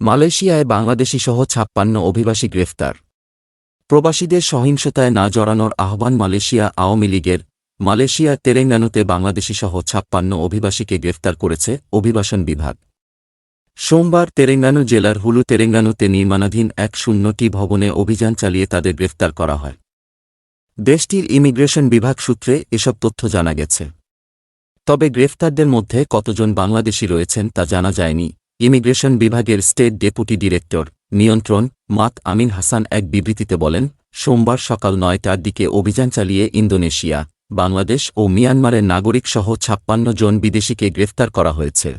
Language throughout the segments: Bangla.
মালয়েশিয়ায় বাংলাদেশি সহ ছাপ্পান্ন অভিবাসী গ্রেফতার। প্রবাসীদের সহিংসতায় না জড়ানোর আহ্বান মালয়েশিয়া আওয়ামী লীগের। মালয়েশিয়ার তেলেঙ্গানুতে বাংলাদেশি সহ ছাপ্পান্ন অভিবাসীকে গ্রেফতার করেছে অভিবাসন বিভাগ। সোমবার তেলেঙ্গানু জেলার হুলু তেলেঙ্গানুতে নির্মাণাধীন এক শূন্যটি ভবনে অভিযান চালিয়ে তাদের গ্রেফতার করা হয়। দেশটির ইমিগ্রেশন বিভাগ সূত্রে এসব তথ্য জানা গেছে। তবে গ্রেফতারদের মধ্যে কতজন বাংলাদেশি রয়েছেন তা জানা যায়নি। ইমিগ্রেশন বিভাগের স্টেট ডেপুটি ডিরেক্টর, নিয়ন্ত্রণ, মাত আমিন হাসান এক বিবৃতিতে বলেন, সোমবার সকাল নয়টার দিকে অভিযান চালিয়ে ইন্দোনেশিয়া, বাংলাদেশ ও মিয়ানমারের নাগরিকসহ ছাপ্পান্ন জন বিদেশিকে গ্রেফতার করা হয়েছে।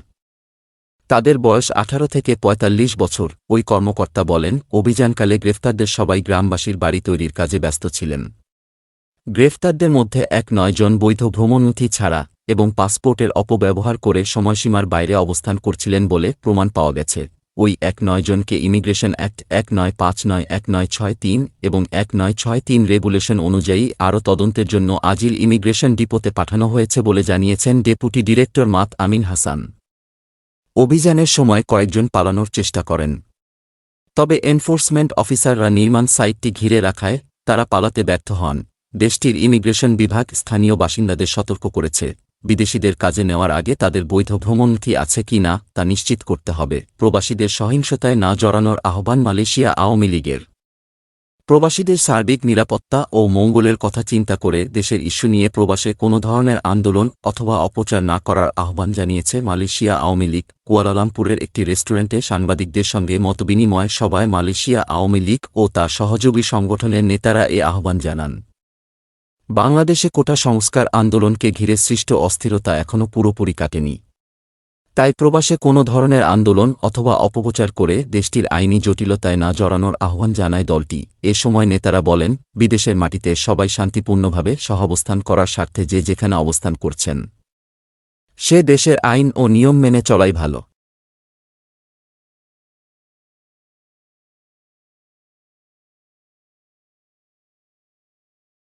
তাদের বয়স আঠারো থেকে ৪৫ বছর, ওই কর্মকর্তা বলেন, অভিযানকালে গ্রেফতারদের সবাই গ্রামবাসীর বাড়ি তৈরির কাজে ব্যস্ত ছিলেন। গ্রেফতারদের মধ্যে এক নয় জন বৈধ ভ্রমণনথি ছাড়া এবং পাসপোর্টের অপব্যবহার করে সময়সীমার বাইরে অবস্থান করছিলেন বলে প্রমাণ পাওয়া গেছে। ওই এক নয় জনকে ইমিগ্রেশন অ্যাক্ট এক নয় পাঁচ নয় এক নয় ছয় তিন এবং এক নয় ছয় তিন রেগুলেশন অনুযায়ী আরও তদন্তের জন্য আজিল ইমিগ্রেশন ডিপোতে পাঠানো হয়েছে বলে জানিয়েছেন ডেপুটি ডিরেক্টর মাত আমিন হাসান। অভিযানের সময় কয়েকজন পালানোর চেষ্টা করেন। তবে এনফোর্সমেন্ট অফিসাররা নির্মাণ সাইটটি ঘিরে রাখায় তারা পালাতে ব্যর্থ হন। দেশটির ইমিগ্রেশন বিভাগ স্থানীয় বাসিন্দাদের সতর্ক করেছে। বিদেশিদের কাজে নেওয়ার আগে তাদের বৈধ ভ্রমণ কি আছে কি না, তা নিশ্চিত করতে হবে। প্রবাসীদের সহিংসতায় না জড়ানোর আহ্বান মালয়েশিয়া আওয়ামী লীগের। প্রবাসীদের সার্বিক নিরাপত্তা ও মঙ্গলের কথা চিন্তা করে দেশের ইস্যু নিয়ে প্রবাসে কোনো ধরনের আন্দোলন অথবা অপচার না করার আহ্বান জানিয়েছে মালয়েশিয়া আওয়ামী লীগ। কুয়ালালামপুরের একটি রেস্টুরেন্টে সাংবাদিকদের সঙ্গে মতবিনিময় সভায় মালয়েশিয়া আওয়ামী লীগ ও তার সহযোগী সংগঠনের নেতারা এ আহ্বান জানান। বাংলাদেশে কোটা সংস্কার আন্দোলনকে ঘিরে সৃষ্ট অস্থিরতা এখনও পুরোপুরি কাটেনি। তাই প্রবাসে কোনো ধরনের আন্দোলন অথবা অপপ্রচার করে দেশটির আইনি জটিলতায় না জড়ানোর আহ্বান জানায় দলটি। এ সময় নেতারা বলেন, বিদেশের মাটিতে সবাই শান্তিপূর্ণভাবে সহাবস্থান করার স্বার্থে যে যেখানে অবস্থান করছেন, সে দেশের আইন ও নিয়ম মেনে চলাই ভালো।